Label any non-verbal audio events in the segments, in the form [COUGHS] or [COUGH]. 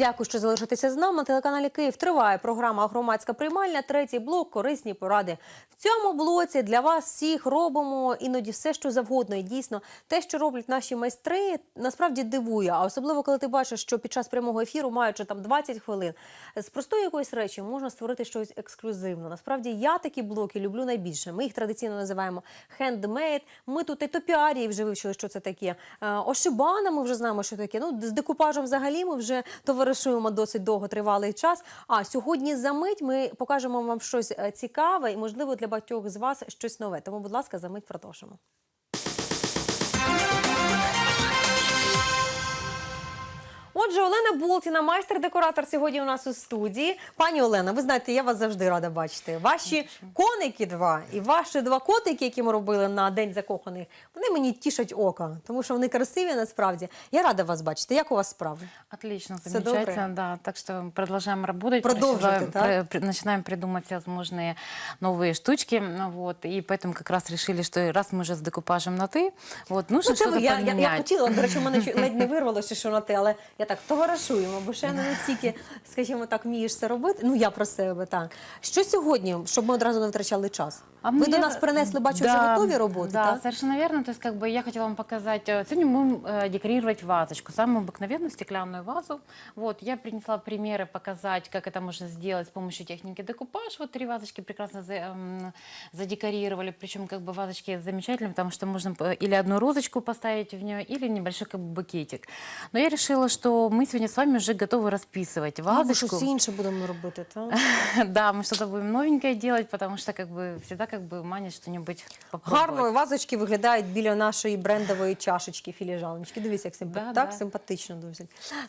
Дякую, що залишитеся з нами. На телеканалі Київ триває програма Громадська приймальня. Третій блок корисні поради. В цьому блоці для вас всіх робимо іноді все, що завгодно. І дійсно, те, що роблять наші майстри, насправді дивує. А особливо, коли ти бачиш, що під час прямого ефіру, маючи там 20 хвилин, з простої якоїсь речі можна створити щось ексклюзивне. Насправді я такі блоки люблю найбільше. Ми їх традиційно називаємо хендмейд. Ми тут і топіарії вже вивчили, що це таке. Е, Ошибана ми вже знаємо, що таке. Ну, з декупажем взагалі ми вже товаришуємо досить довго тривалий час. А сьогодні за мить ми покажемо вам щось е, цікаве і, можливо, для багатьох з вас щось нове. Тому, будь ласка, за мить продовжимо. Отже, Олена Болтіна, майстер-декоратор, сьогодні у нас у студії. Пані Олена, ви знаєте, я вас завжди рада бачити. Ваші коники два і ваші два котики, які ми робили на день закоханих, вони мені тішать око, тому що вони красиві насправді. Я рада вас бачити. Як у вас справи? Отлично, Всё замечательно, доброе? да. Так что продолжаем работать. Продолжите, начинаем, да? при- при- начинаем придумывать всевозможные новые штучки. ну, Вот, и поэтому как раз решили, что раз мы уже с декупажем на «ты», вот, нужно Ну, це что-то ви, я, я, я поменять. хотіла, до речі, в мене чу- [LAUGHS] ледь не вирвалося, що на те, але я так товаришуємо, бо ще не настільки, скажімо так, вмієш це робити. Ну, я про себе так. Що сьогодні, щоб ми одразу не втрачали час? А ви мне- до нас принесли, бачу, вже Да, готові роботи, Да, так? совершенно верно. То есть, как бы я хотела вам показать. э, Сегодня мы будем э, декорировать вазочку, самую обыкновенную стеклянную вазу. Вот, я принесла примеры показать, как это можно сделать с помощью техники декупаж. Вот три вазочки прекрасно за- эм, задекорировали. Причем, как бы вазочки замечательные, потому что можно э, или одну розочку поставить в нее, или небольшой как бы букетик. Но я решила, что мы сегодня с вами уже готовы расписывать Ну, ми вазочку. щось інше будемо робити, так? [LAUGHS] Да, мы что-то будем новенькое делать, потому что как бы всегда как бы манит что-нибудь попробовать. Гарно вазочки виглядають біля нашої брендової чашечки, філіжаночки. Дивіться, як симпа... Да, так да. симпатично дуже.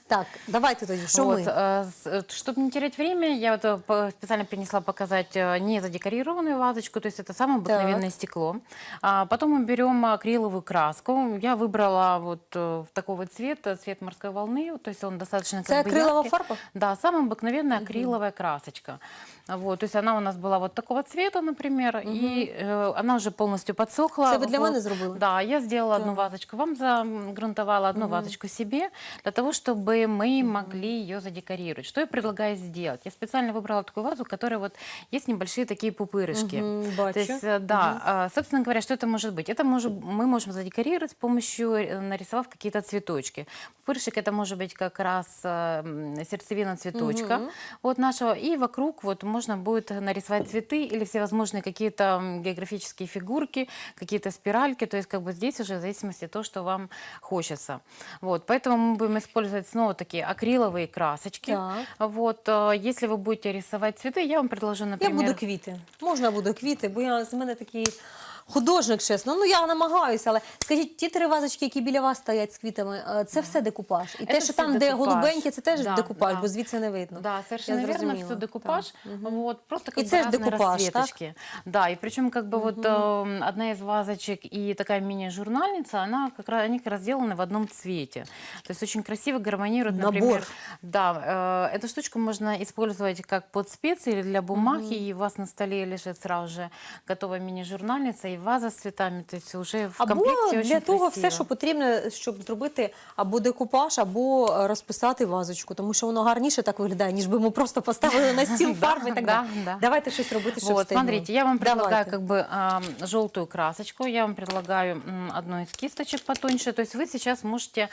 Так, давайте тоді, що Вот, ми? э, с- э, чтобы не терять время, я вот э, по- специально принесла показать э, не задекорированную вазочку, то есть это самое обыкновенное Так. стекло. А потом мы берем акриловую краску. Я выбрала вот э, такой вот цвет, э, цвет морской волны, то есть он достаточно как бы акрилова яркий. фарба? Да, самая обыкновенная акриловая красочка. Вот, то есть она у нас была вот такого цвета, например, и э, она уже полностью подсохла. Це ви для мене зробили? Да, я сделала одну вазочку вам загрунтовала, одну вазочку себе, для того, чтобы мы могли ее задекорировать. Что я предлагаю сделать? Я специально выбрала такую вазу, у которой вот есть небольшие такие пупырышки. Мгм, То есть, э, да, а, собственно говоря, что это может быть? Это может, мы можем задекорировать с помощью, э, нарисовав какие-то цветочки. Пупырышек это может быть как раз э, м, сердцевина цветочка Мгм. вот нашего, и вокруг вот можно будет нарисовать цветы или всевозможные какие-то м, географические фигурки, какие-то спиральки, то есть как бы здесь уже в зависимости от того, что вам хочется. Вот, поэтому мы будем использовать снова такие акриловые красочки. Так. Вот, э, если вы будете рисовать цветы, я вам предложу, Я например... буду квіти. Можна буду квіти, бо я з мене такий художник, чесно. Ну я намагаюся, але скажіть, ті три вазочки, які біля вас стоять з квітами, е, це все декупаж. І те, Це що все там, де декупаж. голубеньке, це теж Да, декупаж, да. бо звідси не видно. Да, совершенно Я верно, зрозуміла, все декупаж. так. Мгм. Вот, просто И как це бы ж разные декупаж, так? расцветочки. Да, и причем как бы вот э, одна из вазочек и такая мини-журнальница, она как раз, они как раз сделаны в одном цвете. То есть очень красиво гармонируют, Набор. например. Да, э, эту штучку можно использовать как под специи или для бумаги, и у вас на столе лежит сразу же готовая мини-журнальница и ваза с цветами, то есть уже в Або комплекте для того красиво. все, що потрібно, щоб зробити або декупаж, або е, розписати вазочку, тому що воно гарніше так виглядає, ніж би ми просто поставили на стіл [LAUGHS] фарби і так далі. Давайте щось робити, щоб Вот, смотрите, я вам предлагаю как бы желтую красочку, я вам предлагаю одну из кисточек потоньше. То есть вы сейчас можете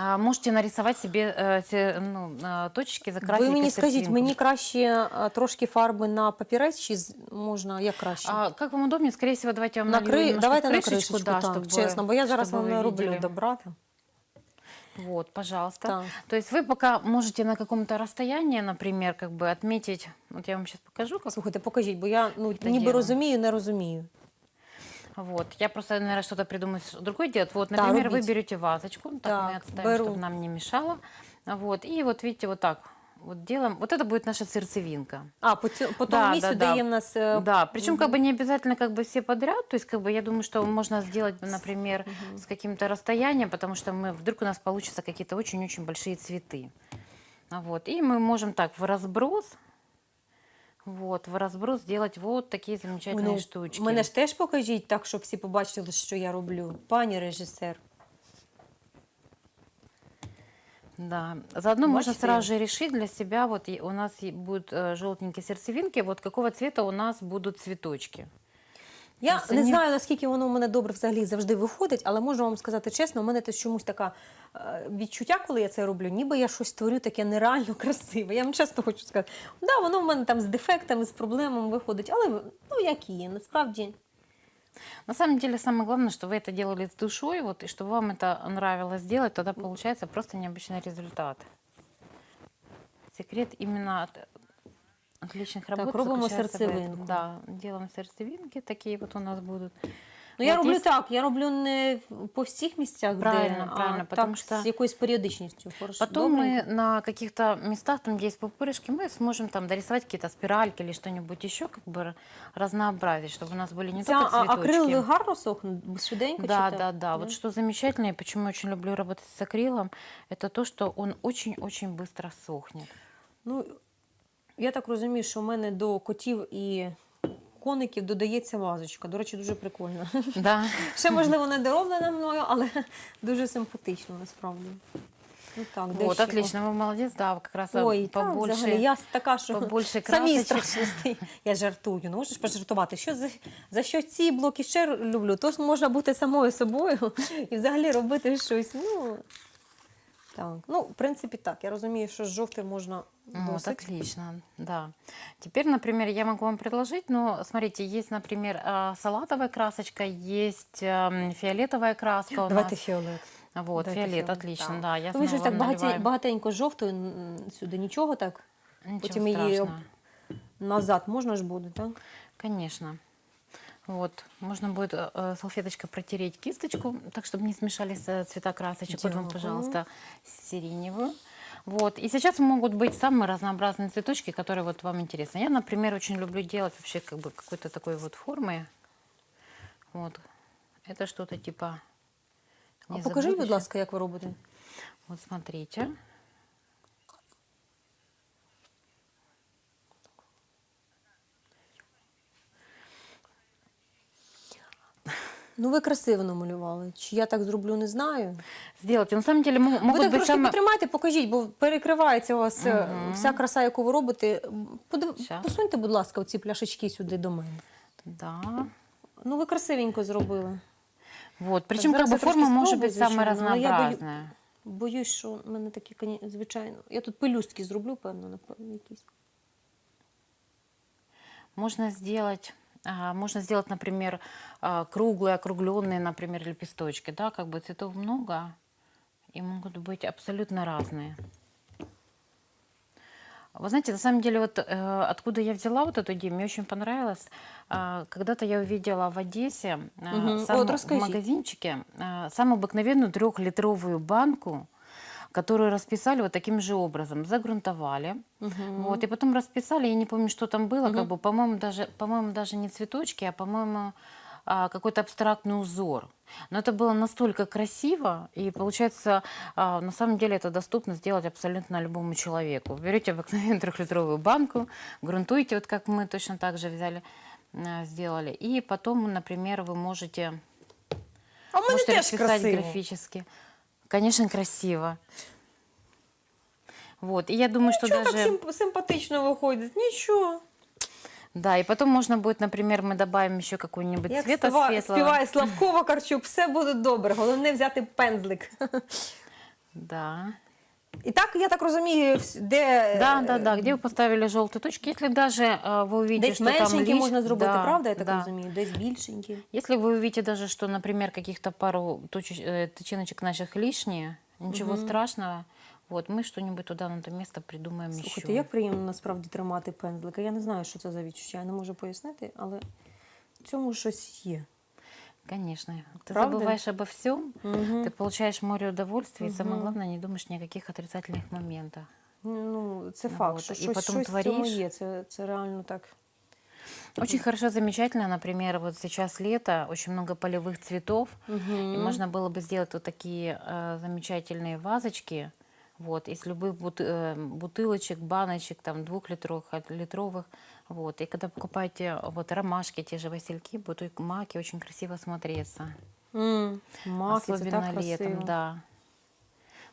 а, можете нарисовать себе э, се- ну, а, точечки, закрасить. Ви мені как скажіть, сердцевинку. мені краще е, трошки фарби на папірець, чи з- можна як краще? А, как вам удобнее? Скорее всего, давайте я вам на налью кри... немножко Давайте в на крышечку, кришечку, да, так, чтобы- чесно, бо я зараз чтобы вам вы не роблю видели. добрати. Вот, пожалуйста. Так. То есть вы пока можете на каком-то расстоянии, например, как бы отметить, вот я вам сейчас покажу, как Слухайте, покажіть, бо я ну, Це ніби діло. розумію, не розумію. Вот, я просто, наверное, что-то придумаю другое делать. Вот, Да, например, вы рубить. берете вазочку, так, Так, мы отставим, беру. чтобы нам не мешало. Вот, и вот видите, вот так вот делаем. Вот это будет наша сердцевинка. А, по, цю, по тому Да, місцю, да, де да. в нас... е, Да, причем как бы не обязательно как бы все подряд, то есть как бы я думаю, что можно сделать, например, с каким-то расстоянием, потому что мы вдруг у нас получатся какие-то очень-очень большие цветы. Вот, и мы можем так в разброс, вот, в разброс сделать вот такі замечательные ну, штучки. Мене ж теж покажіть так, щоб всі побачили, що я роблю. Пані режисер. Да. Заодно можно Бачите? сразу же решить для себя, вот у нас будут э, желтенькие сердцевинки, вот какого цвета у нас будут цветочки. Я Тобто не ні- знаю, наскільки воно в мене добре взагалі завжди виходить, але можу вам сказати чесно, у мене теж чомусь така е, відчуття, коли я це роблю, ніби я щось творю таке нереально красиве. [LAUGHS] Я вам чесно хочу сказати, да, воно в мене там з дефектами, з проблемами виходить, але ну як є, насправді. На самом деле самое главное, что вы это делали с душой, вот, и чтобы вам это нравилось делать, тогда получается просто необычный результат. Секрет именно от отличных работ робимо заключается в этом. сердцевинку. Да, делаем сердцевинки, такие вот у нас будут. Ну, я От роблю є- так, я роблю не по всіх місцях, Правильно, де, правильно, а потому так, що з якоюсь періодичністю. Хорошо, Потом добренько. мы на каких-то местах, там, где есть пупырышки, мы сможем там дорисовать какие-то спиральки или что-нибудь еще, как бы р- разнообразить, чтобы у нас были не Ця только а- цветочки. акрил гарно сохне, швиденько Да, чи да, так? да. Вот что замечательно, и почему я очень люблю работать с акрилом, это то, что он очень-очень быстро сохнет. Ну, я так розумію, що в мене до котів і коників додається вазочка. До речі, дуже прикольно. Да. [LAUGHS] Ще, можливо, не дороблена мною, але дуже симпатично насправді. Ну так, Вот, ще? отлично, вы молодец, да, как раз а, Ой, побольше. взагалі, я така, що побольше [LAUGHS] самі красочек. страшності. Я жартую, ну можеш пожартувати. Що за, за що ці блоки ще люблю? Тож можна бути самою собою [LAUGHS] і взагалі робити щось. Ну, так. ну, в принципі, так. Я розумію, що з жовтим можна Вот, досить. отлично, да. Теперь, например, я могу вам предложить, ну, смотрите, есть, например, а, салатовая красочка, есть ам, фиолетовая краска у Давайте нас. фіолет. Вот, Давайте фиолет, фіолет, отлично, так. да. Я Ну, ви снова щось так вам багаті, наливаю. багатенько жовтої м, сюди, нічого так Ничего потім її страшного. назад можна ж буде, так? Конечно. Вот, можно будет э, э, салфеточкой протереть кисточку, так, чтобы не смешались э, цвета красочек. Вот вам, пожалуйста, сиреневую. Вот. И сейчас могут быть самые разнообразные цветочки, которые вот вам интересны. Я, например, очень люблю делать вообще как бы какой-то такой вот формы. Вот. Это что-то типа... А покажіть, будь ласка, як ви робите. Вот смотрите. Ну, ви красиво намалювали. Чи я так зроблю, не знаю. Сделайте. На самом деле мо- ви могут так быть трошки самые... потримайте, покажіть, бо перекривається у вас е, Мгм. вся краса, яку ви робите. Подив... Щас. Посуньте, будь ласка, оці пляшечки сюди до мене. Да. Ну, ви красивенько зробили. Вот. Причем зараз как бы я трошки форма может спробую, быть самая звичайно, але я бою- разнообразная. Боюсь, що в мене такі, коні- звичайно. Я тут пелюстки зроблю, певно, напевно, якісь. Можно сделать, а, Можно сделать, например, а, круглые, округленные, например, лепесточки, да, как бы цветов много и могут быть абсолютно разные. Вы знаете, на самом деле, вот э, откуда я взяла вот эту идею, мне очень понравилось. А, Когда-то я увидела в Одессе а, Мгм. сам- Вот в магазинчике а, самую обыкновенную трехлитровую банку, которую расписали вот таким же образом, загрунтовали, вот, и потом расписали, я не помню, что там было, как бы, по-моему, даже, по-моему, даже не цветочки, а, по-моему, а, какой-то абстрактный узор. Но это было настолько красиво, и получается, а, на самом деле это доступно сделать абсолютно любому человеку. Берете обыкновенную [LAUGHS] трехлитровую банку, грунтуете, вот как мы точно так же взяли, а, сделали, и потом, например, вы можете, А можете расписать красиво. графически. Конечно, красиво. Вот, и я думаю, что Чого даже... так симп- симпатично выходит, ничего. Да, и потом можно будет, например, мы добавим еще какой-нибудь Як цвета співа- светлого. співає [LAUGHS] Славкова Карчук, все буде добре. Головне взяти пензлик. Да. І так, я так розумію, вс- де Да, да, да. Где вы поставили желтые точки, если даже э, вы увидите, десь что там меншенькі лиш- можна зробити, Да, правда, я так да. розумію? Десь більшенькі. Если вы увидите даже, что, например, каких-то пару точеч- э, тычиночек наших лишние, ничего Мгм. страшного. Вот, мы что-нибудь туда на то место придумаем Слухайте, еще. як приємно насправді тримати пензлика. Я не знаю, що це за відчуття, я не можу пояснити, але в цьому щось є. Конечно. Ты Правда? забываешь обо всем, Угу. ты получаешь море удовольствия, и самое Мгм. главное, не думаешь ни о каких отрицательных моментах. Ну, це Вот, факт, що і щось, потім щось в цьому твориш. є. Це, це реально так. Очень хорошо, замечательно, например, вот сейчас лето, очень много полевых цветов, Угу. И можно было бы сделать вот такие э, замечательные вазочки, вот, из любых э, бутылочек, баночек, там, двухлитровых, литровых, вот. И когда покупаете вот ромашки, те же васильки, будут маки очень красиво смотреться. М, Маки, Особенно летом, красиво. да.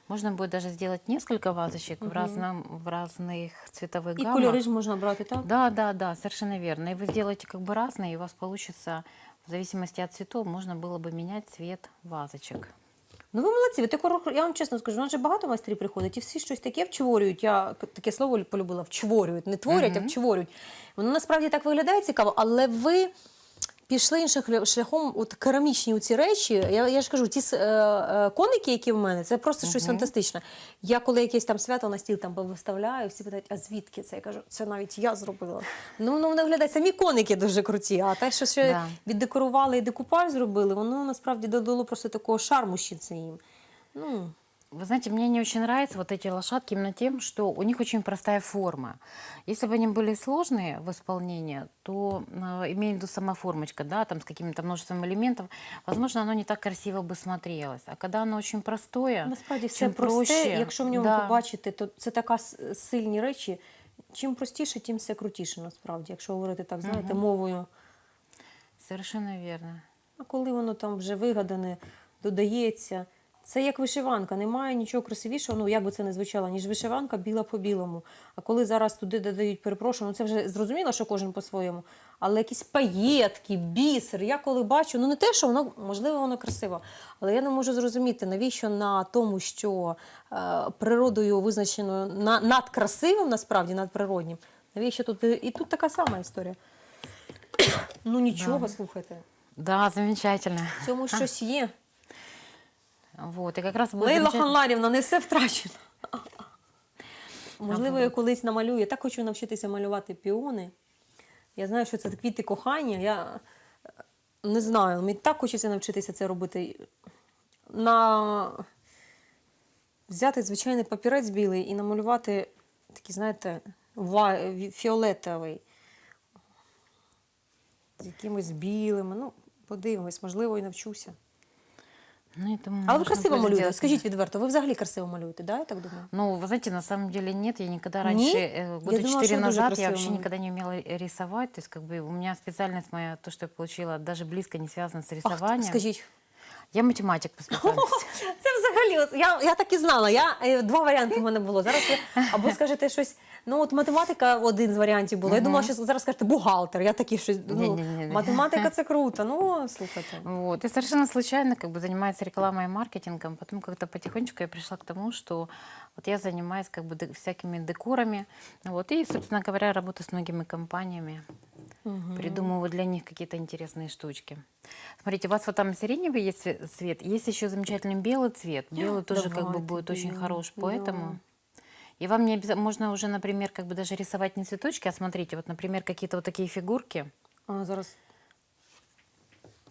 Можно будет даже сделать несколько вазочек в, Мгм. разном, в разных цветовых І гаммах. кольори ж можна брати, так? Да, да, да, совершенно верно. И вы сделаете как бы разные, и у вас получится, в зависимости от цветов, можно было бы менять цвет вазочек. Ну ви молодці, ви тако, я вам чесно скажу, у нас же багато майстрів приходить, і всі щось таке вчворюють. Я таке слово полюбила, вчворюють. Не творять, а Мгм. вчворюють. Воно насправді так виглядає цікаво, але ви пішли іншим шляхом, от керамічні ці речі. Я, я ж кажу, ті е, е, коники, які в мене, це просто щось Мгм. фантастичне. Я коли якесь там свято на стіл там виставляю, всі питають, а звідки це? Я кажу, це навіть я зробила. Ну, ну воно виглядає, самі коники дуже круті, а те, що ще Да. віддекорували і декупаж зробили, воно насправді додало просто такого шарму ще це їм. Ну, Вы знаете, мне не очень нравятся вот эти лошадки именно тем, что у них очень простая форма. Если бы они были сложные в исполнении, то, э, имею в виду сама формочка, да, там с каким-то множеством элементов, возможно, оно не так красиво бы смотрелось. А когда оно очень простое, насправді все чим просте. проще, Якщо в ньому да. побачити, то це така с- сильні речі. Чим простіше, тим все крутіше, насправді, якщо говорити так, знаєте, Мгм. мовою. совершенно верно. А коли воно там вже вигадане, додається. Це як вишиванка, немає нічого красивішого, ну як би це не звучало, ніж вишиванка біла по білому. А коли зараз туди додають, перепрошую, ну це вже зрозуміло, що кожен по-своєму. Але якісь паєтки, бісер, я коли бачу, ну не те, що воно можливо воно красиво, але я не можу зрозуміти, навіщо на тому, що е, природою визначено на, надкрасивим, насправді надприроднім, навіщо тут і і тут така сама історія. [COUGHS] Ну нічого, Да. слухайте, Да, замечательно. в цьому щось є. Вот, и как раз Лейла замечательно- Ханларівна, не все втрачено. [LAUGHS] Можливо, я колись намалюю. Я так хочу навчитися малювати піони. Я знаю, що це квіти кохання. Я е, не знаю, мені так хочеться навчитися це робити. На... Взяти звичайний папірець білий і намалювати такий, знаєте, фіолетовий. З якимось білими. Ну, подивимось, можливо, і навчуся. Ну, это Але ви можно красиво будет малюєте. сделать. Скажіть відверто, ви взагалі красиво малюєте, да? я так думаю? Ну, вы знаете, на самом деле нет, я никогда Не? раньше, Я э, года думала, четыре что вы тоже назад, красиво я вообще малюете. никогда не умела рисовать, то есть как бы у меня специальность моя, то, что я получила, даже близко не связана с Ах, рисованием. скажіть. я математик по специальности. Це взагалі, я, я так і знала. Я, е, два варіанти в мене було. Зараз ви або скажете щось. Ну, от математика один з варіантів було. Я думала, що зараз скажете бухгалтер. Я такий щось. Ну, математика це круто. Ну, слухайте. Вот. И совершенно случайно как бы занимается рекламой и маркетингом. Потом как-то потихонечку я пришла к тому, что вот я занимаюсь как бы де- всякими декорами. Вот. И, собственно говоря, работаю с многими компаниями. Придумываю для них какие-то интересные штучки. Смотрите, у вас вот там сиреневый есть цве- цвет, есть еще замечательный белый цвет. Белый тоже как бы Давайте будет очень белый, хорош, да. поэтому... И вам не обязательно, можно уже, например, как бы даже рисовать не цветочки, а смотрите, вот, например, какие-то вот такие фигурки. А зараз.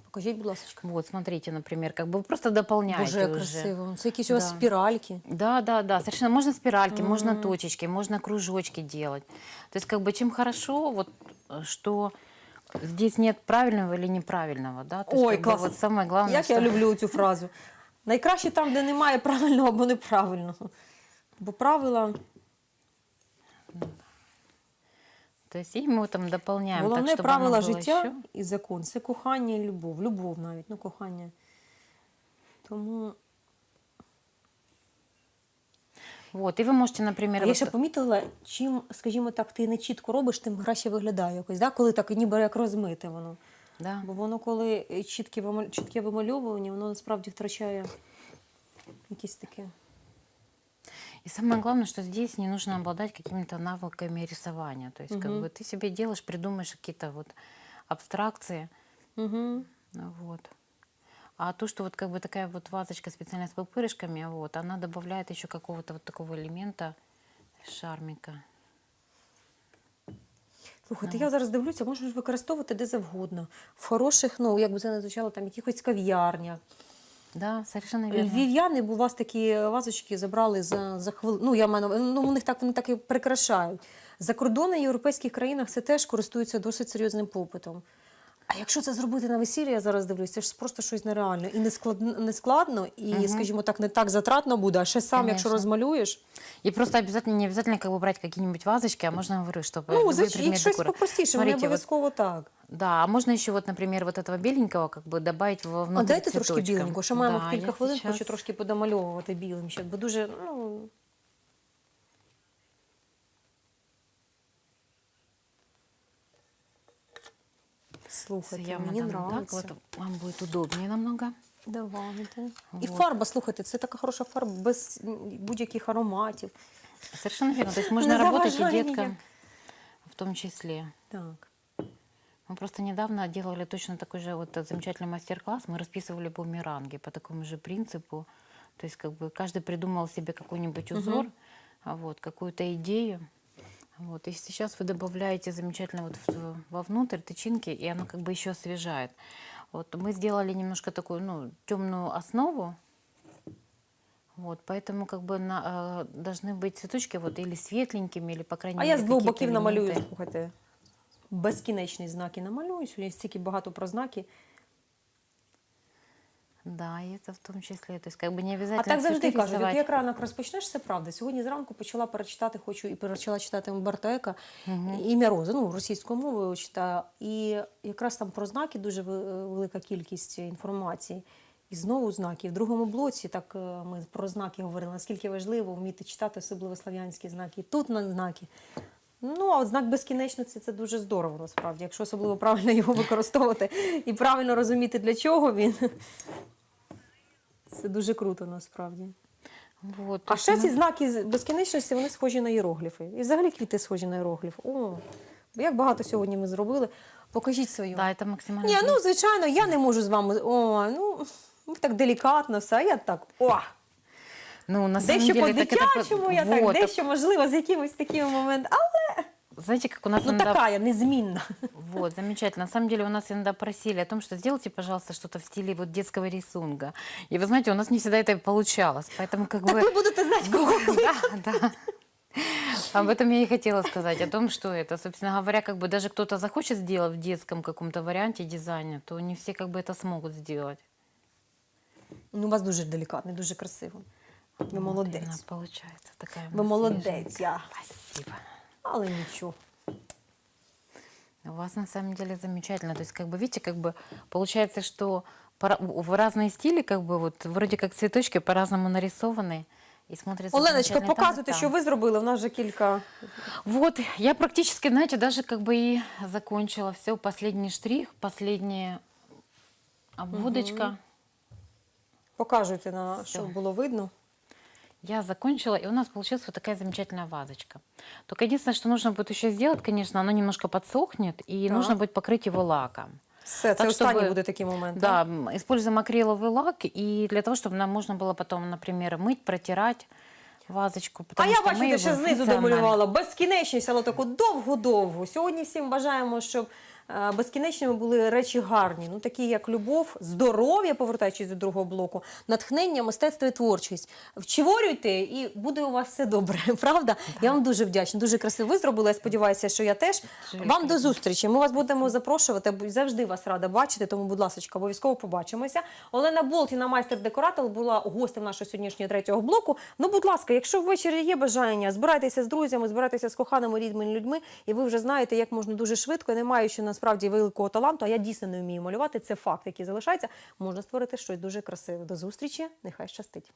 Покажіть, будь ласка. Вот, смотрите, например, как бы вы просто дополняете Боже, як уже. красиво. Це якісь у вас Да. спіральки. Да, да, да, совершенно. Можно спиральки, можно Мгм. точечки, можно кружочки делать. То есть, как бы, чем хорошо, вот, э, что здесь нет правильного или неправильного, да? То есть, Ой, как бы, классно. вот самое главное, Як что... я люблю цю фразу. Найкраще там, де немає правильного або неправильного. Бо правила То есть, и мы там дополняем Головне так, чтобы правила оно было життя еще- і закон це кохання і любов. Любов навіть, ну кохання. Тому Вот, и вы можете, например, а я вот- ще помітила, чим, скажімо так, ти не чітко робиш, тим краще виглядає якось, да? коли так ніби як розмите воно. да. Бо воно, коли чітке, вималь- чітке вимальовування, воно насправді втрачає якісь таке. И самое главное, что здесь не нужно обладать какими-то навыками рисования. То есть, как Мгм. бы ты себе делаешь, придумаешь какие-то вот абстракции, Угу. Ну Вот. А то, что вот как бы такая вот вазочка специально с пупырышками, вот, она добавляет еще какого-то вот такого элемента шармика. Слухайте, я зараз дивлюся, можна ж використовувати де завгодно. В хороших, ну як би це не звучало, там якихось кав'ярнях. Да, совершенно верно. Львів'яни, бо у вас такі вазочки забрали за, за хвилину. Ну, я маю, ну, у них так вони так і прикрашають. За кордони в європейських країнах це теж користується досить серйозним попитом. А якщо це зробити на весіллі, я зараз дивлюсь, це ж просто щось нереальне. І не складно, не складно і, Мгм. скажімо так, не так затратно буде, а ще сам, якщо Конечно. розмалюєш. И просто обязательно, не обязательно как бы брать какие-нибудь вазочки, а можно, говорю, чтобы Ну, любой звич... предмет і щось декора. попростіше, не Смотрите, вот обов'язково так. Да, а можно еще вот, например, вот этого беленького как бы добавить во А внутрь дайте трошки цветочка. біленького, ще маємо Да, кілька я хвилин, сейчас- хочу трошки подомальовувати білим ще, бо дуже, ну. Слухайте, Я мені мадам, так, нравиться. вот вам будет удобнее намного. Давайте. І Вот. фарба, слухайте, це така хороша фарба без м, будь-яких ароматів. Совершенно верно. То есть можно Не работать и заважай деткам меня. в том числе. Так. Мы просто недавно делали точно такой же вот замечательный мастер-класс. Мы расписывали бумеранги по такому же принципу. То есть как бы каждый придумал себе какой-нибудь узор, а вот, какую-то идею. Вот. И сейчас вы добавляете замечательно вот в- вовнутрь тычинки, и оно как бы еще освежает. Вот мы сделали немножко такую, ну, темную основу. Вот, поэтому как бы на, э, должны быть цветочки вот или светленькими, или по крайней А мере я з двох какие-то боків намалюю, элементы. слухайте. Безкінечні знаки намалюю. Сьогодні стільки багато про знаки. Да, и это в том числе. То есть как бы не А обязательно так завжди цветы кажуть, от рисовать. як ранок розпочнеш, це правда. Сьогодні зранку почала перечитати, хочу і почала читати Умберто Еко, ім'я Рози, ну, російською мовою читаю. І якраз там про знаки дуже ви- велика кількість інформації. І знову знаки. В другому блоці так е, ми про знаки говорили, наскільки важливо вміти читати, особливо слав'янські знаки. І тут на знаки. Ну, а от знак безкінечності це дуже здорово насправді, якщо особливо правильно його використовувати і правильно розуміти, для чого він. Це дуже круто насправді. Вот, то А есть ще мы- ці знаки з безкінечності вони схожі на іерогліфи. І взагалі квіти схожі на іерогліф. О, як багато сьогодні ми зробили. Покажіть свою. Да, это максимально. Ні, ну звичайно, я не можу з вами. О, ну ви так делікатно все. а Я так. О, ну, на самом дещо деле, так это по- по-дитячому, я так, вот, а дещо можливо з якимось такими моментами. Але Знаете, как у нас ну иногда... така я незмінна. Вот, замечательно. На самом деле у нас иногда просили о том, что сделайте, пожалуйста, что-то в стиле вот детского рисунка. И вы знаете, у нас не всегда это получалось. Поэтому как Так бы... ви будете знати, [LAUGHS] кого. Да, да. Об этом я и хотела сказать, о том, что это, собственно говоря, как бы даже кто-то захочет сделать в детском каком-то варианте дизайна, то не все как бы это смогут сделать. Ну, у вас дуже делікатно, дуже красиво. Ви Вот именно молодець. получается такая у Ви молодець, я. Спасибо. Але нічого. У вас на самом деле замечательно. То есть, как бы, видите, как бы получается, что по- в разные стили, как бы, вот вроде как цветочки по-разному нарисованы и смотрятся Оленочка, замечательно и там, и показуйте, там. що ви зробили. У нас вже кілька. Вот, я практически, знаете, даже как бы и закончила все. Последний штрих, последняя обводочка. Покажуйте, на, Всё. щоб було видно. Я закончила, и у нас получилась вот такая замечательная вазочка. Только единственное, что нужно будет еще сделать, конечно, оно немножко подсохнет, и Так. нужно будет покрыть его лаком. Все, це Так, останній щоб- буде такий момент. Да, так? м, используем акриловый лак, и для того, чтобы нам можно было потом, например, мыть, протирать вазочку. А потому я что мы бачите, его ще знизу функционально- домалювала безкінечність, але таку довгу-довгу. Сьогодні всім бажаємо, щоб е, безкінечними були речі гарні, ну такі як любов, здоров'я, повертаючись до другого блоку, натхнення, мистецтво і творчість. Вчворюйте, і буде у вас все добре. [LAUGHS] Правда? Я вам дуже вдячна. Дуже красиво ви зробили. Я сподіваюся, що я теж. Дуже Вам до зустрічі. Ми вас будемо запрошувати. Завжди вас рада бачити. Тому, будь ласка, обов'язково побачимося. Олена Болтіна, майстер-декоратор, була гостем нашого сьогоднішнього третього блоку. Ну, будь ласка, якщо ввечері є бажання, збирайтеся з друзями, збирайтеся з коханими рідними людьми, і ви вже знаєте, як можна дуже швидко, не маючи насправді великого таланту, а я дійсно не вмію малювати. Це факт, який залишається. Можна створити щось дуже красиве. До зустрічі. Нехай щастить.